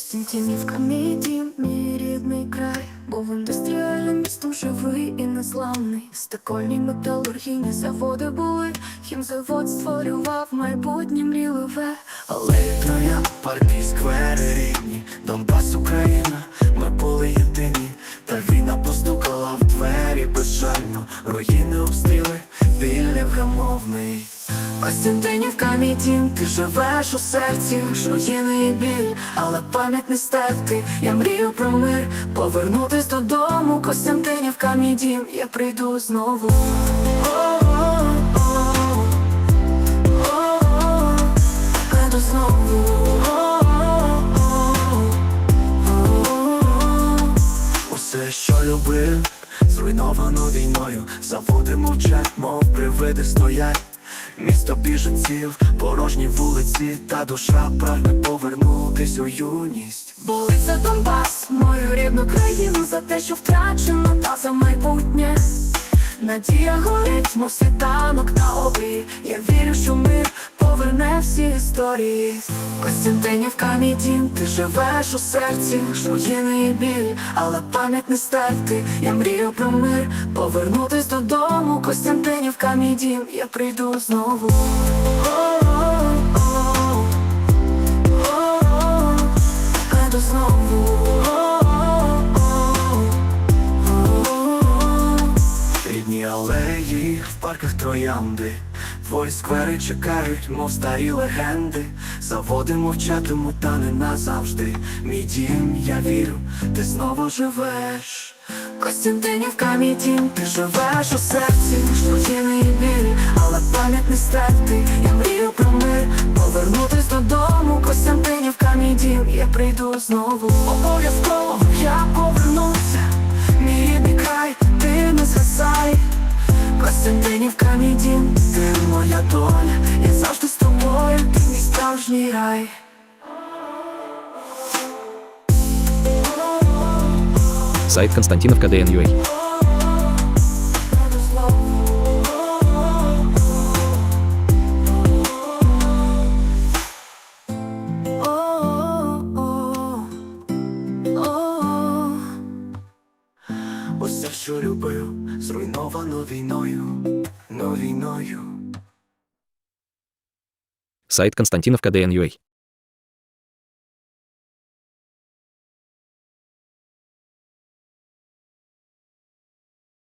Костянтинівка, мій дім, мій рідний край, був індустріальним містом живий і незламний. Стекольні металургійні заводи були, хімзавод створював майбутнє мріливе. Але троя парки, сквери рідні, Донбас, Україна, ми були єдині, та війна постукала в двері безжально, руїни обстріли, біль Костянтинівка, мій дім, ти живеш у серці, руїни біль, але пам'ять не стерти. Я мрію про мир, повернутись додому. Костянтинівка, мій дім, я прийду знову. Прийду знову. Усе, що любив, зруйновано війною, заводи мовчать, мов привиди стоять. Місто біженців, порожні вулиці, та душа прагне повернутись у юність. Болить за Донбас, мою рідну країну, за те, що втрачено, та за майбутнє. Надія горить, мов світанок на обрії. Я вірю, що мир поверне всі історії. Костянтинівка, мій ти живеш у серці, руїни і біль, але пам'ять не стерти. Я мрію про мир, повернутись додому. Костянтинівка, мій я прийду знову. Рідні алеї, в парках троянди, твої сквери чекають, мов старі легенди. Заводи мовчатимуть, та не назавжди. Мій дім, я вірю, ти знову живеш. Костянтинівка, мій дім, ти живеш у серці, руїни і біль, але пам'ять не стерти. Я мрію про мир, повернутись додому. Костянтинівка, мій дім, я прийду знову. Обов'язково я повернуся, мій рідний край, ти не згасай. Костянтинівка, мій дім, моя доля, я завжди з тобою, ти мій справжній рай. Сайт Константиновка ДНЮА. Усе, що любив, зруйновано війною, но війною. Сайт Константиновка ДНЮА.